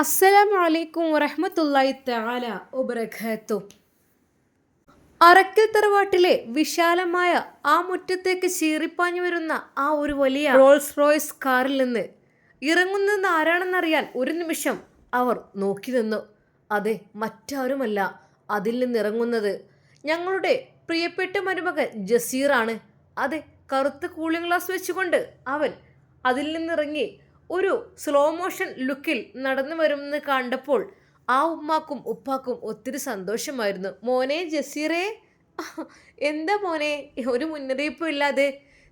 അസ്സലാമു അലൈക്കും വറഹ്മത്തുള്ളാഹി തആല വബറകാത്തു. അറക്കൽ തറവാട്ടിലെ വിശാലമായ ആ മുറ്റത്തേക്ക് ചീറിപ്പാഞ്ഞു വരുന്ന ആ ഒരു വലിയ റോൾസ് റോയ്സ് കാറിൽ നിന്ന് ഇറങ്ങുന്നത് ആരാണെന്നറിയാൻ ഒരു നിമിഷം അവർ നോക്കി നിന്നു. അതെ മറ്റാരുമല്ല അതിൽ നിന്നിറങ്ങുന്നത് ഞങ്ങളുടെ പ്രിയപ്പെട്ട മരുമകൻ ജസീറാണ്. അതെ കറുത്ത കൂളിംഗ് ഗ്ലാസ് വെച്ചുകൊണ്ട് അവൻ അതിൽ നിന്നിറങ്ങി ഒരു സ്ലോ മോഷൻ ലുക്കിൽ നടന്നു വരുമെന്ന് കണ്ടപ്പോൾ ആ ഉമ്മാക്കും ഉപ്പാക്കും ഒത്തിരി സന്തോഷമായിരുന്നു. മോനെ ജസീറേ. എന്താ മോനെ? ഒരു മുന്നറിയിപ്പും ഇല്ലാതെ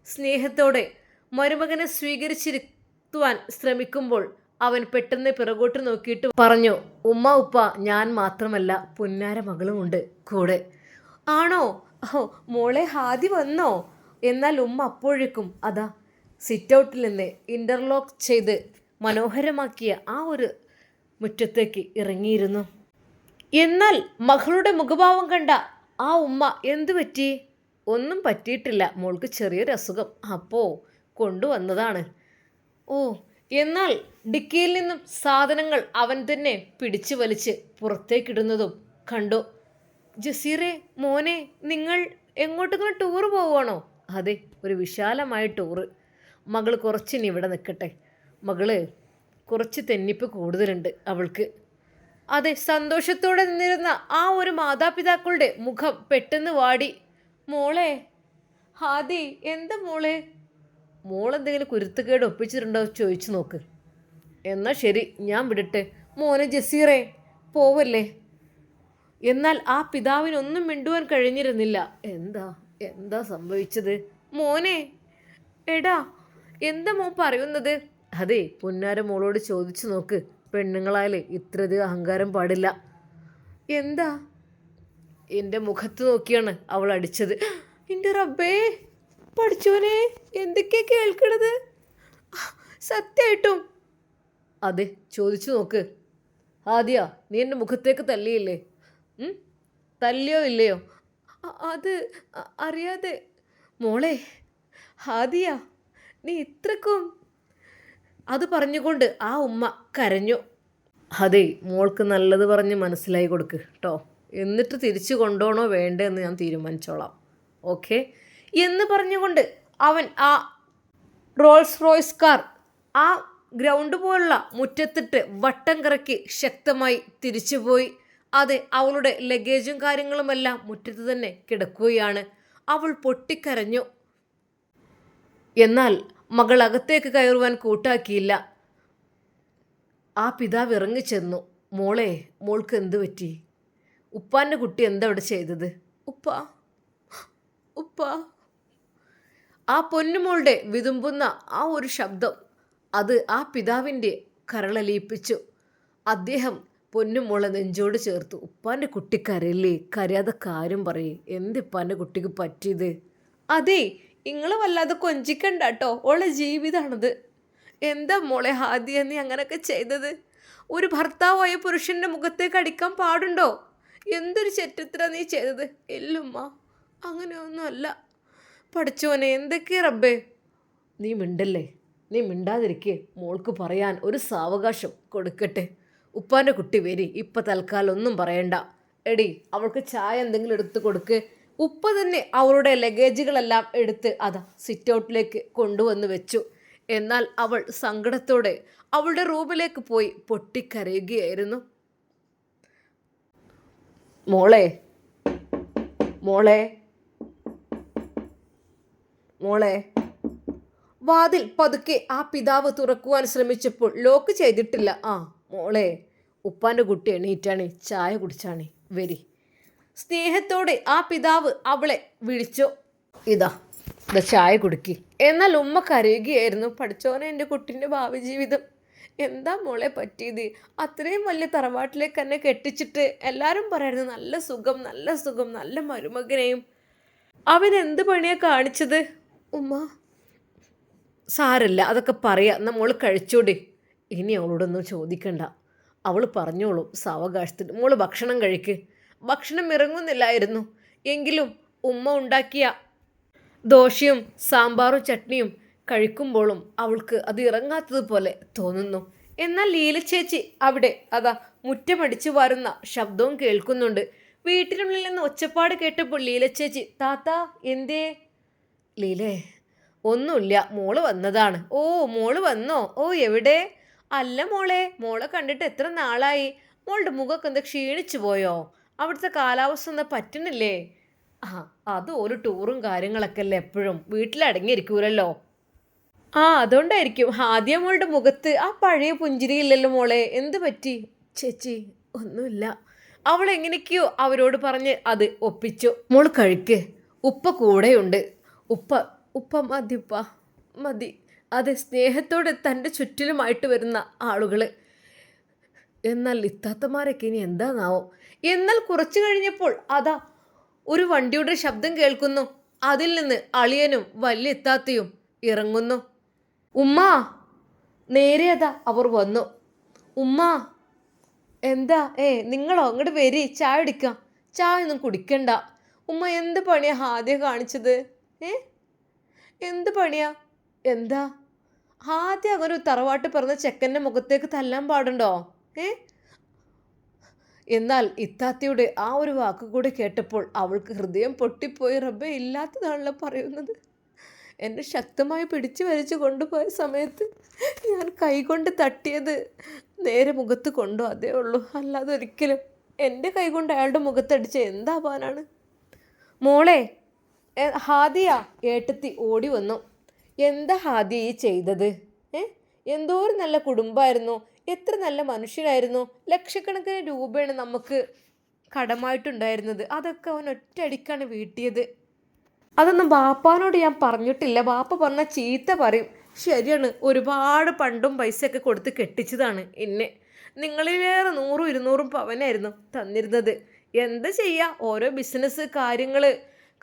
സ്നേഹത്തോടെ മരുമകനെ സ്വീകരിച്ചിരുത്തുവാൻ ശ്രമിക്കുമ്പോൾ അവൻ പെട്ടെന്ന് പിറകോട്ട് നോക്കിയിട്ട് പറഞ്ഞു ഉമ്മ ഉപ്പ ഞാൻ മാത്രമല്ല പുന്നാര മകളുമുണ്ട് കൂടെ. ആണോ? മോളെ ഹാദി വന്നോ? എന്നാൽ ഉമ്മ അപ്പോഴേക്കും അതാ സിറ്റ് ഔട്ടിൽ നിന്ന് ഇന്റർലോക്ക് ചെയ്ത് മനോഹരമാക്കിയ ആ ഒരു മുറ്റത്തേക്ക് ഇറങ്ങിയിരുന്നു. എന്നാൽ മകളുടെ മുഖഭാവം കണ്ട ആ ഉമ്മ എന്തു പറ്റി? ഒന്നും പറ്റിയിട്ടില്ല. മോൾക്ക് ചെറിയൊരു അസുഖം. അപ്പോൾ കൊണ്ടുവന്നതാണ്. ഓ എന്നാൽ ഡിക്കിയിൽ നിന്നും സാധനങ്ങൾ അവൻ തന്നെ പിടിച്ചു വലിച്ച് പുറത്തേക്കിടുന്നതും കണ്ടു. ജസീറെ മോനെ നിങ്ങൾ എങ്ങോട്ടെങ്കിലും ടൂറ് പോവുകയാണോ? അതെ ഒരു വിശാലമായ ടൂറ്. മകൾ കുറച്ചിനി ഇവിടെ നിൽക്കട്ടെ മകൾ കുറച്ച് തെന്നിപ്പ് കൂടുതലുണ്ട് അവൾക്ക്. അതെ സന്തോഷത്തോടെ നിന്നിരുന്ന ആ ഒരു മാതാപിതാക്കളുടെ മുഖം പെട്ടെന്ന് വാടി. മോളെ ഹാദി എന്താ മോളെ? മോളെന്തെങ്കിലും കുരുത്തുകേട് ഒപ്പിച്ചിട്ടുണ്ടോ ചോദിച്ചു നോക്ക്. എന്നാൽ ശരി ഞാൻ വിടട്ടെ. മോനെ ജസീറേ പോവല്ലേ? എന്നാൽ ആ പിതാവിനൊന്നും മിണ്ടുവാൻ കഴിഞ്ഞിരുന്നില്ല. എന്താ എന്താ സംഭവിച്ചത്? മോനെ എടാ എന്താ മോൻ പറയുന്നത്? അതെ പൊന്നാര മോളോട് ചോദിച്ചു നോക്ക്. പെണ്ണുങ്ങളായാലേ ഇത്രയധികം അഹങ്കാരം പാടില്ല. എന്താ? എന്റെ മുഖത്ത് നോക്കിയാണ് അവൾ അടിച്ചത്. എന്റെ റബ്ബേ പഠിച്ചോനെ എന്തൊക്കെയാ കേൾക്കണത്? സത്യമായിട്ടും അതെ ചോദിച്ചു നോക്ക്. ആദ്യ നീ എന്റെ മുഖത്തേക്ക് തല്ലിയില്ലേ? ഉം? തല്ലിയോ ഇല്ലയോ? അത് അറിയാതെ. മോളെ ഹാദിയ നീ ഇത്രക്കും അത് പറഞ്ഞുകൊണ്ട് ആ ഉമ്മ കരഞ്ഞു. അതെ മോൾക്ക് നല്ലത് പറഞ്ഞ് മനസ്സിലായി കൊടുക്ക് കേട്ടോ എന്നിട്ട് തിരിച്ചു കൊണ്ടോണോ വേണ്ടെന്ന് ഞാൻ തീരുമാനിച്ചോളാം. ഓക്കെ? എന്ന് പറഞ്ഞുകൊണ്ട് അവൻ ആ റോൾസ് റോയ്സ് കാർ ആ ഗ്രൗണ്ട് പോലുള്ള മുറ്റത്തിട്ട് വട്ടം കറക്കി ശക്തമായി തിരിച്ചുപോയി അതെ അവളുടെ ലഗേജും കാര്യങ്ങളുമെല്ലാം മുറ്റത്ത് തന്നെ കിടക്കുകയാണ്. അവൾ പൊട്ടിക്കരഞ്ഞു. എന്നാൽ മകൾ അകത്തേക്ക് കയറുവാൻ കൂട്ടാക്കിയില്ല. ആ പിതാവ് ഇറങ്ങിച്ചെന്നു. മോളെ മോൾക്ക് എന്ത് പറ്റി? ഉപ്പാന്റെ കുട്ടി എന്താ അവിടെ ചെയ്തത്? ഉപ്പ ഉപ്പ. ആ പൊന്നുമോളുടെ വിതുമ്പുന്ന ആ ഒരു ശബ്ദം അത് ആ പിതാവിന്റെ കരളലിയിപ്പിച്ചു. അദ്ദേഹം പൊന്നുമോളെ നെഞ്ചോട് ചേർത്തു. ഉപ്പാന്റെ കുട്ടി കരയില്ലേ കരയാതെ കാര്യം പറയേ. എന്തിപ്പാന്റെ കുട്ടിക്ക് പറ്റിയത്? അതെ നിങ്ങൾ വല്ലാതെ കൊഞ്ചിക്കണ്ട കേട്ടോ ഓളെ ജീവിതമാണത് എന്താ മോളെ ഹാദിയ നീ അങ്ങനെയൊക്കെ ചെയ്തത്? ഒരു ഭർത്താവായ പുരുഷന്റെ മുഖത്തേക്ക് അടിക്കാൻ പാടുണ്ടോ? എന്തൊരു ചെറ്റത്ര നീ ചെയ്തത്? ഇല്ലുമ്മ അങ്ങനെയൊന്നുമല്ല. പഠിച്ചോനെ എന്തൊക്കെയാ റബ്ബേ? നീ മിണ്ടല്ലേ? നീ മിണ്ടാതിരിക്കേ. മോൾക്ക് പറയാൻ ഒരു സാവകാശം കൊടുക്കട്ടെ. ഉപ്പാന്റെ കുട്ടി വരി ഇപ്പം തൽക്കാലം ഒന്നും പറയണ്ട. എടി അവൾക്ക് ചായ എന്തെങ്കിലും എടുത്ത് കൊടുക്ക്. ഉപ്പ തന്നെ അവളുടെ ലഗേജുകളെല്ലാം എടുത്ത് അതാ സിറ്റ് ഔട്ടിലേക്ക് കൊണ്ടുവന്ന് വെച്ചു. എന്നാൽ അവൾ സങ്കടത്തോടെ അവളുടെ റൂമിലേക്ക് പോയി പൊട്ടിക്കരയുകയായിരുന്നു. മോളെ മോളെ മോളെ. വാതിൽ പതുക്കെ ആ പിതാവ് തുറക്കുവാൻ ശ്രമിച്ചപ്പോൾ ലോക്ക് ചെയ്തിട്ടില്ല. ആ മോളെ ഉപ്പാന്റെ കുട്ടി എണീറ്റാണേ ചായ കുടിച്ചാണേ വരി. സ്നേഹത്തോടെ ആ പിതാവ് അവളെ വിളിച്ചു. ഇതാ ഇതാ ചായ കുടുക്കി. എന്നാൽ ഉമ്മ കരയുകയായിരുന്നു. പഠിച്ചോനെ എന്റെ കുട്ടിന്റെ ഭാവി ജീവിതം. എന്താ മോളെ പറ്റിയത്? അത്രയും വലിയ തറവാട്ടിലേക്ക് തന്നെ കെട്ടിച്ചിട്ട് എല്ലാവരും പറയായിരുന്നു നല്ല സുഖം നല്ല സുഖം നല്ല മരുമകനെയും. അവൻ എന്ത് പണിയാ കാണിച്ചത്? ഉമ്മ. സാരല്ല അതൊക്കെ പറയാം. നമ്മൾ മോൾ കഴിച്ചോടി. ഇനി അവളോടൊന്നും ചോദിക്കണ്ട. അവൾ പറഞ്ഞോളും. സാവകാശത്തിന് മോൾ ഭക്ഷണം കഴിക്ക്. ഭക്ഷണം ഇറങ്ങുന്നില്ലായിരുന്നു. എങ്കിലും ഉമ്മ ഉണ്ടാക്കിയ ദോശയും സാമ്പാറും ചട്നിയും കഴിക്കുമ്പോഴും അവൾക്ക് അത് ഇറങ്ങാത്തതുപോലെ തോന്നുന്നു. എന്നാൽ ലീല ചേച്ചി അവിടെ അതാ മുറ്റമടിച്ചു വരുന്ന ശബ്ദവും കേൾക്കുന്നുണ്ട്. വീട്ടിനുള്ളിൽ നിന്ന് ഒച്ചപ്പാട് കേട്ടപ്പോൾ ലീല ചേച്ചി താത്ത എന്തേ? ലീലേ ഒന്നുമില്ല മോൾ വന്നതാണ്. ഓ മോൾ വന്നോ? ഓ എവിടെ? അല്ല മോളെ മോളെ കണ്ടിട്ട് എത്ര നാളായി? മോളുടെ മുഖമൊക്കെ എന്താ ക്ഷീണിച്ചു പോയോ? അവിടുത്തെ കാലാവസ്ഥ എന്താ പറ്റണില്ലേ ആ അത് ഒരു ടൂറും കാര്യങ്ങളൊക്കെ അല്ലേ എപ്പോഴും? വീട്ടിലടങ്ങിയിരിക്കൂലല്ലോ. ആ അതുകൊണ്ടായിരിക്കും. ആദ്യം മോളുടെ മുഖത്ത് ആ പഴയ പുഞ്ചിരിയില്ലല്ലോ മോളെ എന്ത് പറ്റി? ചേച്ചി ഒന്നുമില്ല. അവൾ എങ്ങനെയൊക്കെയോ അവരോട് പറഞ്ഞ് അത് ഒപ്പിച്ചു. മോൾ കഴിക്ക് ഉപ്പ കൂടെയുണ്ട്. ഉപ്പ ഉപ്പ മതി ഉപ്പ മതി. അത് സ്നേഹത്തോടെ തന്റെ ചുറ്റിലുമായിട്ട് വരുന്ന ആളുകൾ എന്നാൽ ഇത്താത്തമാരൊക്കെ ഇനി എന്താണാവോ എന്നാൽ കുറച്ചു കഴിഞ്ഞപ്പോൾ അതാ ഒരു വണ്ടിയുടെ ശബ്ദം കേൾക്കുന്നു. അതിൽ നിന്ന് അളിയനും വലിയ എത്താത്തയും ഇറങ്ങുന്നു. ഉമ്മാ നേരെ അതാ അവർ വന്നു. ഉമ്മാ എന്താ? ഏ നിങ്ങളോ? അങ്ങോട്ട് വരി ചായ എടുക്കാം ചായ ഒന്നും കുടിക്കണ്ട. ഉമ്മ എന്ത് പണിയാ ആദ്യം കാണിച്ചത്? ഏ? എന്ത് പണിയാ? എന്താ? ആദ്യം അങ്ങനെ തറവാട്ട് പറഞ്ഞ ചെക്കന്റെ മുഖത്തേക്ക് തല്ലാൻ പാടുണ്ടോ? ഏ? എന്നാൽ ഇത്താത്തയുടെ ആ ഒരു വാക്കുകൂടെ കേട്ടപ്പോൾ അവൾക്ക് ഹൃദയം പൊട്ടിപ്പോയി. റബ്ബെ ഇല്ലാത്തതാണല്ലോ പറയുന്നത്. എന്നെ ശക്തമായി പിടിച്ചു വലിച്ചു കൊണ്ടുപോയ സമയത്ത് ഞാൻ കൈകൊണ്ട് തട്ടിയത് നേരെ മുഖത്ത് കൊണ്ടു? അതേ ഉള്ളൂ. അല്ലാതെ ഒരിക്കലും എന്റെ കൈകൊണ്ട് അയാളുടെ മുഖത്തടിച്ച് എന്താവാനാണ്? മോളെ ഹാദിയ ഏട്ടത്തി ഓടി വന്നു. എന്താ ഹാദിയ ഈ ചെയ്തത്? ഏ? എന്തോ ഒരു നല്ല കുടുംബമായിരുന്നു എത്ര നല്ല മനുഷ്യനായിരുന്നു ലക്ഷക്കണക്കിന് രൂപയാണ് നമുക്ക് കടമായിട്ടുണ്ടായിരുന്നത്. അതൊക്കെ അവൻ ഒറ്റയടിക്കാണ് വീട്ടിയത്. അതൊന്നും ബാപ്പാനോട് ഞാൻ പറഞ്ഞിട്ടില്ല. ബാപ്പ പറഞ്ഞ ചീത്ത പറയും. ശരിയാണ്. ഒരുപാട് പണ്ടും പൈസയൊക്കെ കൊടുത്ത് കെട്ടിച്ചതാണ് എന്നെ. നിങ്ങളിലേറെ നൂറും ഇരുന്നൂറും പവനായിരുന്നു തന്നിരുന്നത്. എന്താ ചെയ്യുക ഓരോ ബിസിനസ് കാര്യങ്ങൾ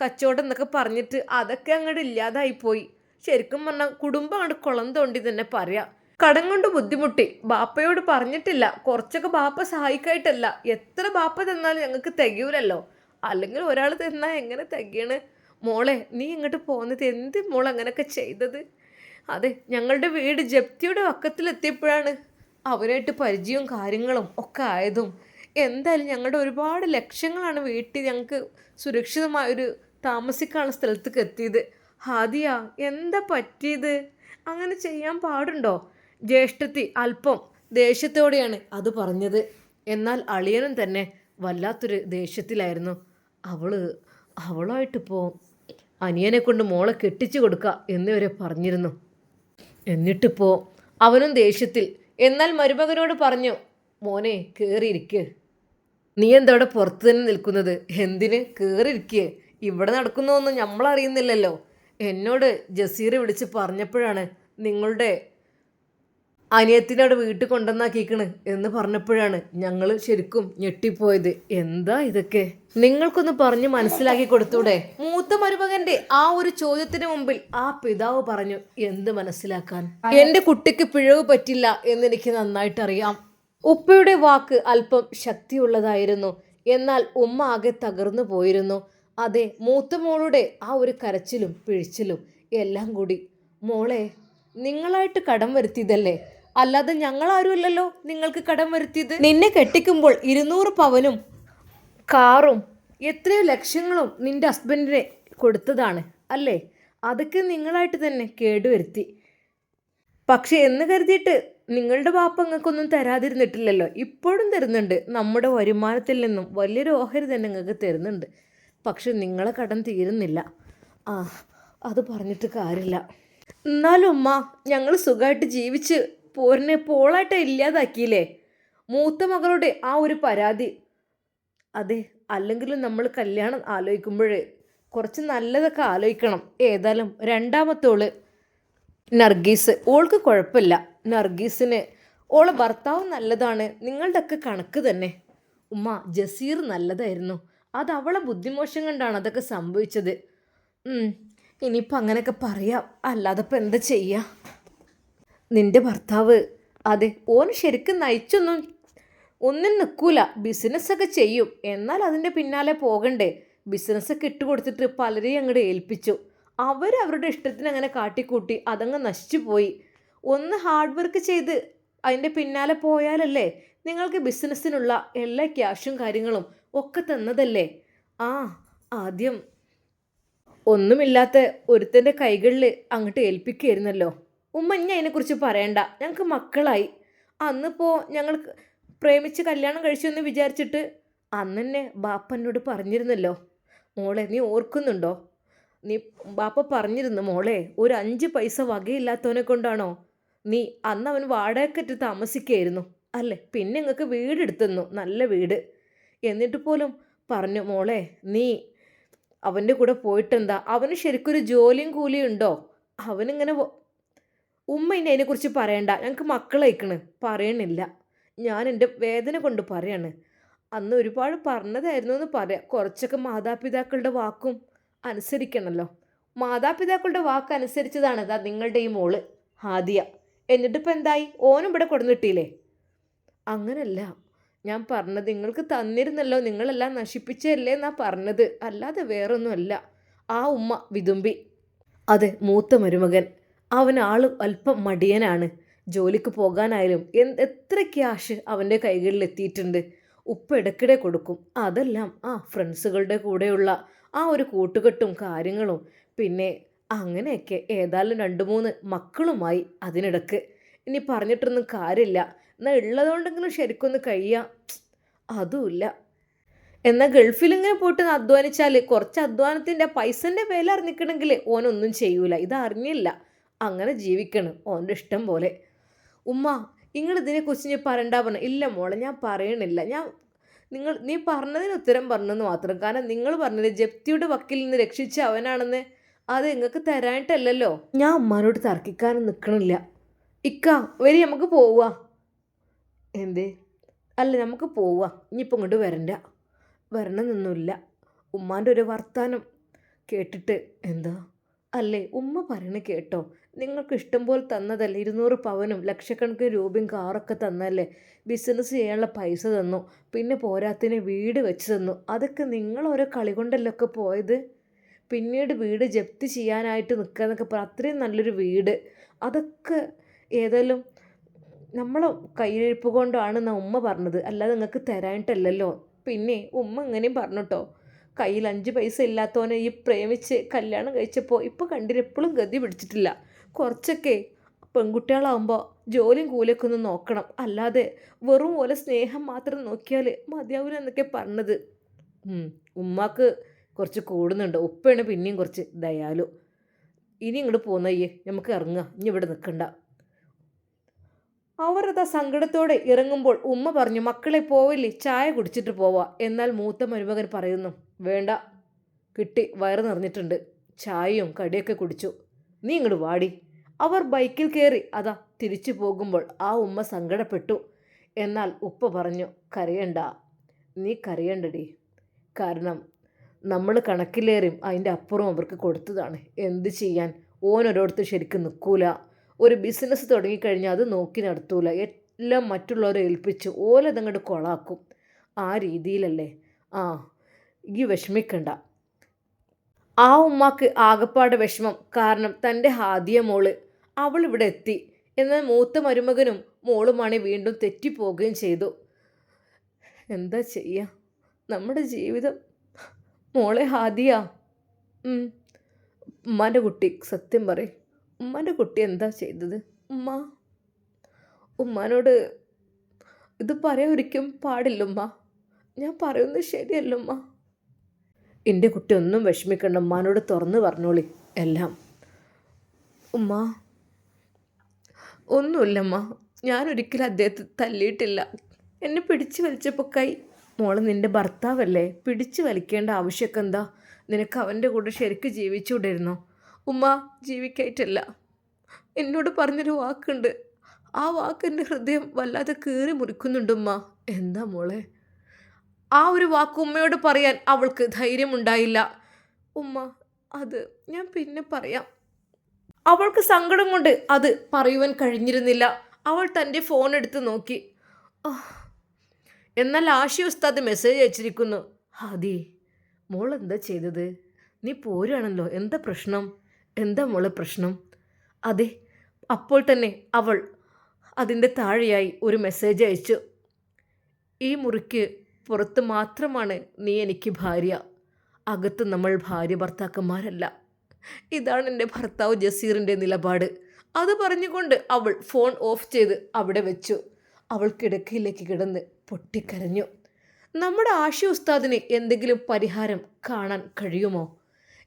കച്ചവടം എന്നൊക്കെ പറഞ്ഞിട്ട് അതൊക്കെ അങ്ങോട്ട് ഇല്ലാതായിപ്പോയി. ശരിക്കും പറഞ്ഞാൽ കുടുംബം അങ്ങോട്ട് കുളം തോണ്ടി തന്നെ പറയാം. കടം കൊണ്ട് ബുദ്ധിമുട്ടി. ബാപ്പയോട് പറഞ്ഞിട്ടില്ല. കുറച്ചൊക്കെ ബാപ്പ സഹായിക്കായിട്ടല്ല. എത്ര ബാപ്പ തന്നാലും ഞങ്ങൾക്ക് തികയൂലല്ലോ. അല്ലെങ്കിൽ ഒരാൾ തന്നാൽ എങ്ങനെ തികയണ്? മോളെ നീ ഇങ്ങോട്ട് പോകുന്നത് എന്ത് മോൾ അങ്ങനെയൊക്കെ ചെയ്തത്? അതെ ഞങ്ങളുടെ വീട് ജപ്തിയുടെ വക്കത്തിലെത്തിയപ്പോഴാണ് അവരായിട്ട് പരിചയവും കാര്യങ്ങളും ഒക്കെ ആയതും. എന്തായാലും ഞങ്ങളുടെ ഒരുപാട് ലക്ഷ്യങ്ങളാണ് വീട്ടിൽ ഞങ്ങൾക്ക് സുരക്ഷിതമായൊരു താമസിക്കാനുള്ള സ്ഥലത്തേക്ക് എത്തിയത്. ഹാദിയ എന്താ പറ്റിയത്? അങ്ങനെ ചെയ്യാൻ പാടുണ്ടോ? ജ്യേഷ്ഠത്തി അല്പം ദേഷ്യത്തോടെയാണ് അത് പറഞ്ഞത്. എന്നാൽ അളിയനും തന്നെ വല്ലാത്തൊരു ദേഷ്യത്തിലായിരുന്നു. അവൾ അവളായിട്ടിപ്പോൾ അനിയനെ കൊണ്ട് മോളെ കെട്ടിച്ചു കൊടുക്കുക എന്നിവരെ പറഞ്ഞിരുന്നു. എന്നിട്ട് പോ അവനും ദേഷ്യത്തിൽ. എന്നാൽ മരുമകനോട് പറഞ്ഞു മോനെ കയറിയിരിക്ക് നീ എന്താ ഇവിടെ പുറത്ത് തന്നെ നിൽക്കുന്നത്? എന്തിന് കയറിയിരിക്കുക ഇവിടെ നടക്കുന്നതൊന്നും നമ്മളറിയുന്നില്ലല്ലോ എന്നോട് ജസീർ വിളിച്ച് പറഞ്ഞപ്പോഴാണ് നിങ്ങളുടെ അനിയത്തിനോട് വീട്ടിൽ കൊണ്ടുവന്നാക്കിക്കണ് എന്ന് പറഞ്ഞപ്പോഴാണ് ഞങ്ങൾ ശരിക്കും ഞെട്ടിപ്പോയത്. എന്താ ഇതൊക്കെ? നിങ്ങൾക്കൊന്ന് പറഞ്ഞ് മനസ്സിലാക്കി കൊടുത്തൂടെ? മൂത്ത മരുമകന്റെ ആ ഒരു ചോദ്യത്തിന് മുമ്പിൽ ആ പിതാവ് പറഞ്ഞു എന്ത് മനസ്സിലാക്കാൻ? എന്റെ കുട്ടിക്ക് പിഴവ് പറ്റില്ല എന്നെനിക്ക് നന്നായിട്ട് അറിയാം ഉപ്പയുടെ വാക്ക് അല്പം ശക്തിയുള്ളതായിരുന്നു. എന്നാൽ ഉമ്മ ആകെ തകർന്നു പോയിരുന്നു. അതെ മൂത്ത മോളുടെ ആ ഒരു കരച്ചിലും പിഴിച്ചിലും എല്ലാം കൂടി. മോളെ നിങ്ങളായിട്ട് കടം വരുത്തിയതല്ലേ? അല്ലാതെ ഞങ്ങളാരുമല്ലല്ലോ നിങ്ങൾക്ക് കടം വരുത്തിയത്. നിന്നെ കെട്ടിക്കുമ്പോൾ ഇരുന്നൂറ് പവനും കാറും എത്രയോ ലക്ഷങ്ങളും നിന്റെ ഹസ്ബൻഡിനെ കൊടുത്തതാണ് അല്ലേ? അതൊക്കെ നിങ്ങളായിട്ട് തന്നെ കേടുവരുത്തി. പക്ഷെ എന്ന് കരുതിയിട്ട് നിങ്ങളുടെ പാപ്പങ്ങൾക്കൊന്നും തരാതിരുന്നിട്ടില്ലല്ലോ. ഇപ്പോഴും തരുന്നുണ്ട്. നമ്മുടെ വരുമാനത്തിൽ നിന്നും വലിയൊരു ഓഹരി തന്നെ നിങ്ങൾക്ക് തരുന്നുണ്ട്. പക്ഷെ നിങ്ങളെ കടം തീരുന്നില്ല. ആ അത് പറഞ്ഞിട്ട് കാര്യമില്ല. എന്നാലും ഉമ്മ ഞങ്ങൾ സുഖമായിട്ട് ജീവിച്ച് പോരിനെ പോളായിട്ട് ഇല്ലാതാക്കിയില്ലേ? മൂത്ത മകളുടെ ആ ഒരു പരാതി. അതെ അല്ലെങ്കിലും നമ്മൾ കല്യാണം ആലോചിക്കുമ്പോഴേ കുറച്ച് നല്ലതൊക്കെ ആലോചിക്കണം. ഏതായാലും രണ്ടാമത്തോൾ നർഗീസ്. ഓൾക്ക് കുഴപ്പമില്ല. നർഗീസിന് ഓളെ ഭർത്താവ് നല്ലതാണ്. നിങ്ങളുടെയൊക്കെ കണക്ക് തന്നെ. ഉമ്മ ജസീർ നല്ലതായിരുന്നു. അത് അവളെ ബുദ്ധിമോശം കണ്ടാണ് അതൊക്കെ സംഭവിച്ചത്. ഇനിയിപ്പോൾ അങ്ങനെയൊക്കെ പറയാം. അല്ലാതെ ഇപ്പം എന്താ ചെയ്യുക നിന്റെ ഭർത്താവ്. അതെ ഓൻ ശരിക്കും നയിച്ചൊന്നും ഒന്നും നിൽക്കൂല ബിസിനസ്സൊക്കെ ചെയ്യും. എന്നാൽ അതിന്റെ പിന്നാലെ പോകണ്ടേ? ബിസിനസ് ഇട്ട് കൊടുത്തിട്ട് പലരെയും അങ്ങോട്ട് ഏൽപ്പിച്ചു. അവർ അവരുടെ ഇഷ്ടത്തിന് അങ്ങനെ കാട്ടിക്കൂട്ടി അതങ്ങ് നശിച്ചു പോയി. ഒന്ന് ഹാർഡ് വർക്ക് ചെയ്ത് അതിന്റെ പിന്നാലെ പോയാലല്ലേ നിങ്ങൾക്ക് ബിസിനസ്സിനുള്ള എല്ലാ ക്യാഷും കാര്യങ്ങളും ഒക്കെ തന്നതല്ലേ? ആ ആദ്യം ഒന്നുമില്ലാത്ത ഒരുത്തന്റെ കൈകളിൽ അങ്ങോട്ട് ഏൽപ്പിക്കുകയായിരുന്നല്ലോ ഉമ്മ ഇനി അതിനെക്കുറിച്ച് പറയണ്ട. ഞങ്ങൾക്ക് മക്കളായി. അന്നിപ്പോൾ ഞങ്ങൾ പ്രേമിച്ച് കല്യാണം കഴിച്ചു എന്ന് വിചാരിച്ചിട്ട് അന്ന് തന്നെ ബാപ്പ പറഞ്ഞിരുന്നല്ലോ. മോളെ നീ ഓർക്കുന്നുണ്ടോ? നീ ബാപ്പ പറഞ്ഞിരുന്നു മോളെ ഒരു അഞ്ച് പൈസ വകയില്ലാത്തവനെ കൊണ്ടാണോ നീ അന്ന് അവൻ വാടകക്കറ്റ് താമസിക്കുകയായിരുന്നു അല്ലേ? പിന്നെ നിങ്ങൾക്ക് വീടെടുത്തെന്നു നല്ല വീട്. എന്നിട്ട് പോലും പറഞ്ഞു മോളെ നീ അവന്റെ കൂടെ പോയിട്ടെന്താ? അവന് ശരിക്കൊരു ജോലിയും കൂലിയും ഉണ്ടോ? അവനിങ്ങനെ ഉമ്മ ഇനി അതിനെക്കുറിച്ച് പറയണ്ട. ഞങ്ങൾക്ക് മക്കളയക്കണ് പറയണില്ല. ഞാൻ എന്റെ വേദന കൊണ്ട് പറയാണ്. അന്ന് ഒരുപാട് പറഞ്ഞതായിരുന്നു എന്ന് പറയാം. കുറച്ചൊക്കെ മാതാപിതാക്കളുടെ വാക്കും അനുസരിക്കണമല്ലോ മാതാപിതാക്കളുടെ വാക്ക് അനുസരിച്ചതാണ് അതാ നിങ്ങളുടെ ഈ മോൾ ഹാദിയ. എന്നിട്ടിപ്പോൾ എന്തായി? ഓനും ഇവിടെ കൊടുന്നിട്ടില്ലേ? അങ്ങനല്ല. ഞാൻ പറഞ്ഞത് നിങ്ങൾക്ക് തന്നിരുന്നല്ലോ. നിങ്ങളെല്ലാം നശിപ്പിച്ചല്ലേ എന്നാ പറഞ്ഞത്. അല്ലാതെ വേറൊന്നുമല്ല. ആ ഉമ്മ വിതുമ്പി. അതെ മൂത്ത മരുമകൻ. അവൻ ആൾ അല്പം മടിയനാണ്. ജോലിക്ക് പോകാനായാലും എന്ത് എത്ര ക്യാഷ് അവന്റെ കൈകളിൽ എത്തിയിട്ടുണ്ട് ഉപ്പ് ഇടയ്ക്കിടെ കൊടുക്കും. അതെല്ലാം ആ ഫ്രണ്ട്സുകളുടെ കൂടെയുള്ള ആ ഒരു കൂട്ടുകെട്ടും കാര്യങ്ങളും. പിന്നെ അങ്ങനെയൊക്കെ ഏതായാലും രണ്ട് മൂന്ന് മക്കളുമായി അതിനിടക്ക്. ഇനി പറഞ്ഞിട്ടൊന്നും കാര്യമില്ല. എന്നാൽ ഉള്ളതുകൊണ്ടെങ്കിലും ശരിക്കൊന്ന് കഴിയാം. അതുമില്ല. എന്നാൽ ഗൾഫിൽ ഇങ്ങനെ പോയിട്ട് അധ്വാനിച്ചാൽ കുറച്ച് അധ്വാനത്തിന്റെ പൈസന്റെ വില അറിഞ്ഞിക്കണമെങ്കിൽ ഓനൊന്നും ചെയ്യൂല. ഇത് അറിഞ്ഞില്ല അങ്ങനെ ജീവിക്കണം ഓന്റെ ഇഷ്ടം പോലെ. ഉമ്മ നിങ്ങൾ ഇതിനെക്കുറിച്ച് ഞാൻ പറയണ്ട പറഞ്ഞു. ഇല്ല മോളെ ഞാൻ പറയണില്ല. ഞാൻ നിങ്ങൾ നീ പറഞ്ഞതിന് ഉത്തരം പറഞ്ഞെന്ന് മാത്രം. കാരണം നിങ്ങൾ പറഞ്ഞത് ജപ്തിയുടെ വക്കിൽ നിന്ന് രക്ഷിച്ച അവനാണെന്ന് അത് നിങ്ങൾക്ക് തരാനായിട്ടല്ലല്ലോ ഞാൻ ഉമ്മാനോട് തർക്കിക്കാനും നിൽക്കണില്ല ഇക്ക വരി നമുക്ക് പോവുക. എന്തേ? അല്ല നമുക്ക് പോവാ ഇനിയിപ്പോൾ ഇങ്ങോട്ട് വരണ്ട. വരണമെന്നൊന്നുമില്ല. ഉമ്മാന്റെ ഒരു വർത്താനം കേട്ടിട്ട് എന്താ? അല്ലേ ഉമ്മ പറയണ കേട്ടോ. നിങ്ങൾക്ക് ഇഷ്ടം പോലെ തന്നതല്ലേ? ഇരുന്നൂറ് പവനും ലക്ഷക്കണക്കിന് രൂപയും കാറൊക്കെ തന്നല്ലേ ബിസിനസ് ചെയ്യാനുള്ള പൈസ തന്നു. പിന്നെ പോരാത്തിന് വീട് വെച്ച് തന്നു. അതൊക്കെ നിങ്ങൾ ഓരോ കളി കൊണ്ടല്ലോ ഒക്കെ പോയത്? പിന്നീട് വീട് ജപ്തി ചെയ്യാനായിട്ട് നിൽക്കുക എന്നൊക്കെ പറ. അത്രയും നല്ലൊരു വീട്. അതൊക്കെ ഏതായാലും നമ്മളെ കയ്യിലിരിപ്പ് കൊണ്ടാണ് എന്നാ ഉമ്മ പറഞ്ഞത്. അല്ലാതെ നിങ്ങൾക്ക് തരാനിട്ടല്ലല്ലോ പിന്നെ ഉമ്മ ഇങ്ങനെയും പറഞ്ഞിട്ടോ കയ്യിൽ അഞ്ച് പൈസ ഇല്ലാത്തവനെ ഈ പ്രേമിച്ച് കല്യാണം കഴിച്ചപ്പോൾ ഇപ്പോൾ കണ്ടിട്ട് എപ്പോഴും ഗതി പിടിച്ചിട്ടില്ല. കുറച്ചൊക്കെ പെൺകുട്ടികളാവുമ്പോൾ ജോലിയും കൂലിയൊക്കെ ഒന്ന് നോക്കണം. അല്ലാതെ വെറും പോലെ സ്നേഹം മാത്രം നോക്കിയാൽ മതിയാവില്ല എന്നൊക്കെ പറഞ്ഞത്. ഉമ്മാക്ക് കുറച്ച് കൂടുന്നുണ്ട്. ഉപ്പയാണ് പിന്നെയും കുറച്ച് ദയാലു. ഇനി ഇങ്ങോട്ട് പോന്നയ്യേ നമുക്ക് ഇറങ്ങുക ഇനി ഇവിടെ നിൽക്കണ്ട അവർ അതാ സങ്കടത്തോടെ ഇറങ്ങുമ്പോൾ ഉമ്മ പറഞ്ഞു മക്കളെ പോവില്ലേ? ചായ കുടിച്ചിട്ട് പോവാ. എന്നാൽ മൂത്ത മരുമകൻ പറയുന്നു വേണ്ട. കിട്ടി വയറ് നിറഞ്ഞിട്ടുണ്ട്. ചായയും കടിയൊക്കെ കുടിച്ചു. നീ ഇങ്ങോട്ട് വാടി. അവർ ബൈക്കിൽ കയറി അതാ തിരിച്ചു പോകുമ്പോൾ ആ ഉമ്മ സങ്കടപ്പെട്ടു. എന്നാൽ ഉപ്പ പറഞ്ഞു കരയണ്ട. നീ കരയണ്ടടി. കാരണം നമ്മൾ കണക്കിലേറിയും അതിന്റെ അപ്പുറം അവർക്ക് കൊടുത്തതാണ്. എന്ത് ചെയ്യാൻ? ഓനൊരിടത്ത് ശരിക്കും നിൽക്കൂല. ഒരു ബിസിനസ് തുടങ്ങിക്കഴിഞ്ഞാൽ അത് നോക്കി നടത്തൂല. എല്ലാം മറ്റുള്ളവരെ ഏൽപ്പിച്ച് ഓലതങ്ങോട്ട് കൊളാക്കും. ആ രീതിയിലല്ലേ? ആ ഈ വിഷമിക്കണ്ട. ആ ഉമ്മാക്ക് ആകപ്പാട് വിഷമം. കാരണം തന്റെ ഹാദിയ മോൾ അവൾ ഇവിടെ എത്തി. എന്നാൽ മൂത്ത മരുമകനും മോളുമാണ് വീണ്ടും തെറ്റിപ്പോവുകയും ചെയ്തു. എന്താ ചെയ്യുക നമ്മുടെ ജീവിതം മോളെ ഹാദിയ. ഉമ്മാന്റെ കുട്ടി സത്യം പറയും. ഉമ്മാന്റെ കുട്ടി എന്താ ചെയ്തത്? ഉമ്മ. ഉമ്മാനോട് ഇത് പറയാൻ ഒരിക്കലും പാടില്ല ഉമ്മ. ഞാൻ പറയുന്നത് ശരിയല്ല ഉമ്മ. എന്റെ കുട്ടി ഒന്നും വിഷമിക്കണ്ട. ഉമ്മാനോട് തുറന്ന് പറഞ്ഞോളി. എല്ലാം. ഉമ്മ. ഒന്നുമില്ലമ്മ ഞാനൊരിക്കലും അദ്ദേഹത്തെ തല്ലിയിട്ടില്ല. എന്നെ പിടിച്ചു വലിച്ചപ്പോൾ കൈ. മോൾ നിന്റെ ഭർത്താവല്ലേ? പിടിച്ചു വലിക്കേണ്ട ആവശ്യമൊക്കെ എന്താ? നിനക്ക് അവന്റെ കൂടെ ശരിക്ക് ജീവിച്ചുകൂടായിരുന്നോ? ഉമ്മ ജീവിക്കായിട്ടല്ല. എന്നോട് പറഞ്ഞൊരു വാക്കുണ്ട്. ആ വാക്ക് എന്റെ ഹൃദയം വല്ലാതെ കീറി മുറിക്കുന്നുണ്ട് ഉമ്മ. എന്താ മോളെ? ആ ഒരു വാക്ക് ഉമ്മയോട് പറയാൻ അവൾക്ക് ധൈര്യമുണ്ടായില്ല. ഉമ്മ അത് ഞാൻ പിന്നെ പറയാം. അവൾക്ക് സങ്കടം കൊണ്ട് അത് പറയുവാൻ കഴിഞ്ഞിരുന്നില്ല. അവൾ തന്റെ ഫോൺ എടുത്ത് നോക്കി. എന്നാൽ ആഷി ഉസ്താദ് മെസ്സേജ് അയച്ചിരിക്കുന്നു. ഹാദി മോൾ എന്താ ചെയ്തത്? നീ പോരുകയാണല്ലോ എന്താ പ്രശ്നം? എന്താ മോളെ പ്രശ്നം? അതെ അപ്പോൾ തന്നെ അവൾ അതിന്റെ താഴെയായി ഒരു മെസ്സേജ് അയച്ചു. ഈ മുറിക്ക് പുറത്ത് മാത്രമാണ് നീ എനിക്ക് ഭാര്യ. അകത്ത് നമ്മൾ ഭാര്യ ഭർത്താക്കന്മാരല്ല. ഇതാണ് എന്റെ ഭർത്താവ് ജസീറിന്റെ നിലപാട്. അത് പറഞ്ഞുകൊണ്ട് അവൾ ഫോൺ ഓഫ് ചെയ്ത് അവിടെ വെച്ചു. അവൾ കിടക്കയിലേക്ക് കിടന്ന് പൊട്ടിക്കരഞ്ഞു. നമ്മുടെ ആഷി ഉസ്താദിന് എന്തെങ്കിലും പരിഹാരം കാണാൻ കഴിയുമോ?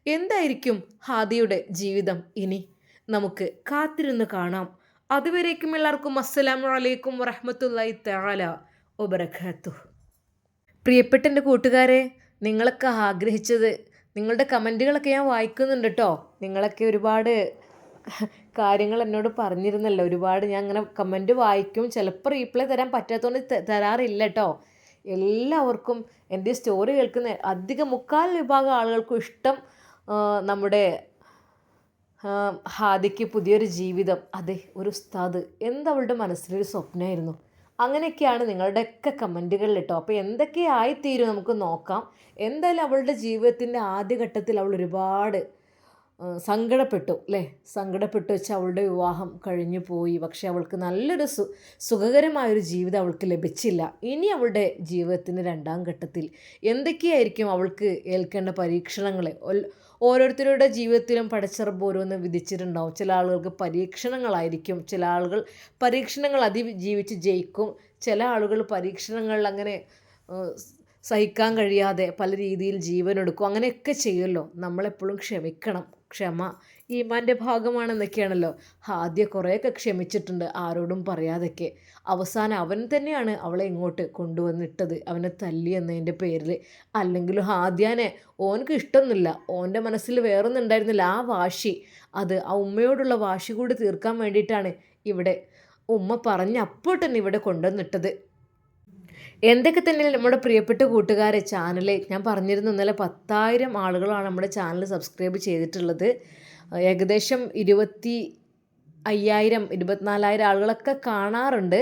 എന്തായിരിക്കും ഹാദിയുടെ ജീവിതം ഇനി? നമുക്ക് കാത്തിരുന്ന് കാണാം. അതുവരേക്കും എല്ലാവർക്കും അസ്സലാമലൈക്കും വറഹമത്തല്ലായി തആല ഒബറക്കാത്തു പ്രിയപ്പെട്ട എന്റെ കൂട്ടുകാരെ നിങ്ങളൊക്കെ ആഗ്രഹിച്ചത് നിങ്ങളുടെ കമന്റുകളൊക്കെ ഞാൻ വായിക്കുന്നുണ്ട് കേട്ടോ നിങ്ങളൊക്കെ ഒരുപാട് കാര്യങ്ങൾ എന്നോട് പറഞ്ഞിരുന്നല്ലോ. ഒരുപാട് ഞാൻ അങ്ങനെ കമന്റ് വായിക്കും ചിലപ്പോൾ റീപ്ലൈ തരാൻ പറ്റാത്തതുകൊണ്ട് തരാറില്ല കേട്ടോ എല്ലാവർക്കും എന്റെ സ്റ്റോറി കേൾക്കുന്ന അധിക മുക്കാൽ വിഭാഗം ആളുകൾക്കും ഇഷ്ടം നമ്മുടെ ഹാദിക്ക് പുതിയൊരു ജീവിതം. അതെ ഒരു ഉസ്താദ്. എന്തവളുടെ മനസ്സിലൊരു സ്വപ്നമായിരുന്നു. അങ്ങനെയൊക്കെയാണ് നിങ്ങളുടെയൊക്കെ കമന്റുകളിൽ കേട്ടോ അപ്പോൾ എന്തൊക്കെ ആയിത്തീരും നമുക്ക് നോക്കാം. എന്തായാലും അവളുടെ ജീവിതത്തിന്റെ ആദ്യഘട്ടത്തിൽ അവൾ ഒരുപാട് സങ്കടപ്പെട്ടു അല്ലേ? സങ്കടപ്പെട്ടു വെച്ച് അവളുടെ വിവാഹം കഴിഞ്ഞു പോയി. പക്ഷേ അവൾക്ക് നല്ലൊരു സു സുഖകരമായൊരു ജീവിതം അവൾക്ക് ലഭിച്ചില്ല. ഇനി അവളുടെ ജീവിതത്തിന്റെ രണ്ടാം ഘട്ടത്തിൽ എന്തൊക്കെയായിരിക്കും അവൾക്ക് ഏൽക്കേണ്ട പരീക്ഷണങ്ങൾ? ഒൽ- ഓരോരുത്തരുടെ ജീവിതത്തിലും പടച്ചിറപ്പ് ഓരോന്ന് വിധിച്ചിട്ടുണ്ടാവും. ചില ആളുകൾക്ക് പരീക്ഷണങ്ങളായിരിക്കും. ചില ആളുകൾ പരീക്ഷണങ്ങൾ അതിജീവിച്ച് ജയിക്കും. ചില ആളുകൾ പരീക്ഷണങ്ങളിൽ അങ്ങനെ സഹിക്കാൻ കഴിയാതെ പല രീതിയിൽ ജീവനെടുക്കും. അങ്ങനെയൊക്കെ ചെയ്യുമല്ലോ. നമ്മളെപ്പോഴും ക്ഷമിക്കണം. ക്ഷമ ഈമാന്റെ ഭാഗമാണെന്നൊക്കെയാണല്ലോ. ആദ്യ കുറേയൊക്കെ ക്ഷമിച്ചിട്ടുണ്ട് ആരോടും പറയാതൊക്കെ അവസാനം അവൻ തന്നെയാണ് അവളെ ഇങ്ങോട്ട് കൊണ്ടുവന്നിട്ടത്. അവനെ തല്ലി എന്നതിന്റെ പേരിൽ അല്ലെങ്കിലും ആദ്യാനെ ഓനക്ക് ഇഷ്ടമൊന്നുമില്ല ഓന്റെ മനസ്സിൽ വേറൊന്നും ഉണ്ടായിരുന്നില്ല. ആ വാശി അത് ആ ഉമ്മയോടുള്ള വാശി കൂടി തീർക്കാൻ വേണ്ടിയിട്ടാണ് ഇവിടെ ഉമ്മ പറഞ്ഞ് അപ്പോൾ തന്നെ ഇവിടെ കൊണ്ടുവന്നിട്ടത്. എന്തൊക്കെ തന്നെ നമ്മുടെ പ്രിയപ്പെട്ട കൂട്ടുകാരെ ചാനൽ ഞാൻ പറഞ്ഞിരുന്നു ഇന്നലെ പത്തായിരം ആളുകളാണ് നമ്മുടെ ചാനൽ സബ്സ്ക്രൈബ് ചെയ്തിട്ടുള്ളത്. ഏകദേശം ഇരുപത്തി അയ്യായിരം ഇരുപത്തിനാലായിരം ആളുകളൊക്കെ കാണാറുണ്ട്.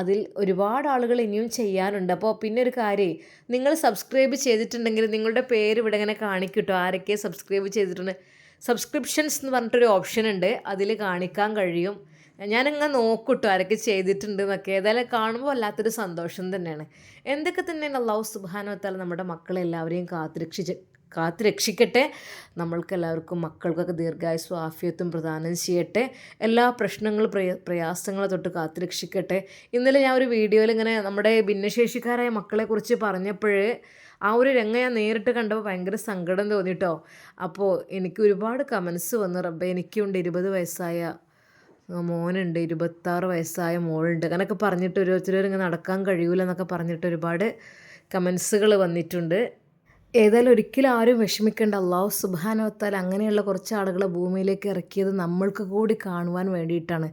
അതിൽ ഒരുപാട് ആളുകൾ ഇനിയും ചെയ്യാനുണ്ട് അപ്പോൾ പിന്നെ ഒരു കാര്യം നിങ്ങൾ സബ്സ്ക്രൈബ് ചെയ്തിട്ടുണ്ടെങ്കിൽ നിങ്ങളുടെ പേര് ഇവിടെ ഇങ്ങനെ കാണിക്കിട്ടോ. ആരൊക്കെ സബ്സ്ക്രൈബ് ചെയ്തിട്ടുണ്ട്? സബ്സ്ക്രിപ്ഷൻസ് എന്ന് പറഞ്ഞിട്ടൊരു ഓപ്ഷൻ ഉണ്ട്. അതിൽ കാണിക്കാൻ കഴിയും. ഞാനങ്ങനെ നോക്കൂട്ടോ ആരൊക്കെ ചെയ്തിട്ടുണ്ട് എന്നൊക്കെ ഏതായാലും കാണുമ്പോൾ വല്ലാത്തൊരു സന്തോഷം തന്നെയാണ്. എന്തൊക്കെ തന്നെയാണ് അള്ളാഹു സുബാനോത്താൽ നമ്മുടെ മക്കളെ എല്ലാവരെയും കാത്തുരക്ഷിച്ച് കാത്തുരക്ഷിക്കട്ടെ. നമ്മൾക്ക് എല്ലാവർക്കും മക്കൾക്കൊക്കെ ദീർഘായുസ്സും ആഫിയത്തും പ്രദാനം ചെയ്യട്ടെ. എല്ലാ പ്രശ്നങ്ങളും പ്രയ പ്രയാസങ്ങളെ തൊട്ട് കാത്തുരക്ഷിക്കട്ടെ. ഇന്നലെ ഞാൻ ഒരു വീഡിയോയിൽ ഇങ്ങനെ നമ്മുടെ ഭിന്നശേഷിക്കാരായ മക്കളെക്കുറിച്ച് പറഞ്ഞപ്പോഴേ ആ ഒരു രംഗം ഞാൻ നേരിട്ട് കണ്ടപ്പോൾ ഭയങ്കര സങ്കടം തോന്നിട്ടോ. അപ്പോൾ എനിക്ക് ഒരുപാട് കമൻസ് വന്നു. റബ്ബെ എനിക്കുണ്ട് ഇരുപത് വയസ്സായ മോനുണ്ട്. ഇരുപത്താറ് വയസ്സായ മോളുണ്ട്. അങ്ങനെയൊക്കെ പറഞ്ഞിട്ട് ഓരോരുത്തരും ഇങ്ങനെ നടക്കാൻ കഴിയൂല എന്നൊക്കെ പറഞ്ഞിട്ട് ഒരുപാട് കമൻസുകൾ വന്നിട്ടുണ്ട്. ഏതായാലും ഒരിക്കലും ആരും വിഷമിക്കേണ്ട. അള്ളാഹു സുബാനോത്താൽ അങ്ങനെയുള്ള കുറച്ച് ആളുകളെ ഭൂമിയിലേക്ക് ഇറക്കിയത് നമ്മൾക്ക് കൂടി കാണുവാൻ വേണ്ടിയിട്ടാണ്.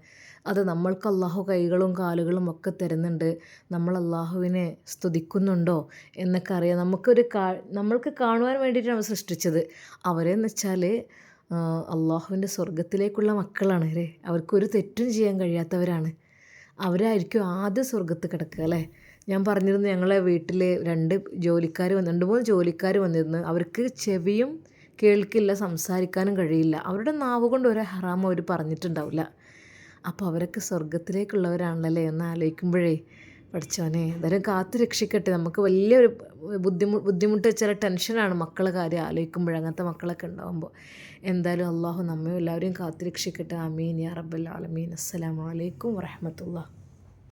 അത് നമ്മൾക്ക് അള്ളാഹു കൈകളും കാലുകളും ഒക്കെ തരുന്നുണ്ട്. നമ്മൾ അള്ളാഹുവിനെ സ്തുതിക്കുന്നുണ്ടോ എന്നൊക്കെ അറിയാം. നമുക്കൊരു കാ നമ്മൾക്ക് കാണുവാൻ വേണ്ടിയിട്ടാണ് സൃഷ്ടിച്ചത്. അവരെന്ന് വെച്ചാൽ അള്ളാഹുവിന്റെ സ്വർഗത്തിലേക്കുള്ള മക്കളാണ് അല്ലേ? അവർക്കൊരു തെറ്റും ചെയ്യാൻ കഴിയാത്തവരാണ്. അവരായിരിക്കും ആദ്യം സ്വർഗത്ത് കിടക്കുക അല്ലേ? ഞാൻ പറഞ്ഞിരുന്നു ഞങ്ങളെ വീട്ടിൽ രണ്ട് ജോലിക്കാർ വന്ന് രണ്ട് മൂന്ന് ജോലിക്കാർ വന്നിരുന്നു. അവർക്ക് ചെവിയും കേൾക്കില്ല സംസാരിക്കാനും കഴിയില്ല. അവരുടെ നാവ് കൊണ്ട് ഒരു ഹറാം അവർ പറഞ്ഞിട്ടുണ്ടാവില്ല. അപ്പോൾ അവരൊക്കെ സ്വർഗത്തിലേക്കുള്ളവരാണല്ലേ എന്ന് ആലോചിക്കുമ്പോഴേ പഠിച്ചോനെ എന്തായാലും കാത്തു രക്ഷിക്കട്ടെ നമുക്ക് വലിയൊരു ബുദ്ധിമുട്ട് ബുദ്ധിമുട്ട് ചില ടെൻഷനാണ് മക്കളെ കാര്യം ആലോചിക്കുമ്പോൾ അങ്ങനത്തെ മക്കളൊക്കെ ഉണ്ടാകുമ്പോൾ എന്തായാലും അള്ളാഹു നമ്മയും എല്ലാവരെയും കാത്തിരക്ഷിക്കട്ടെ അമീൻ യാ റബ്ബൽ ആലമീൻ. അസ്സലാമലൈക്കും വറഹമത്തുള്ള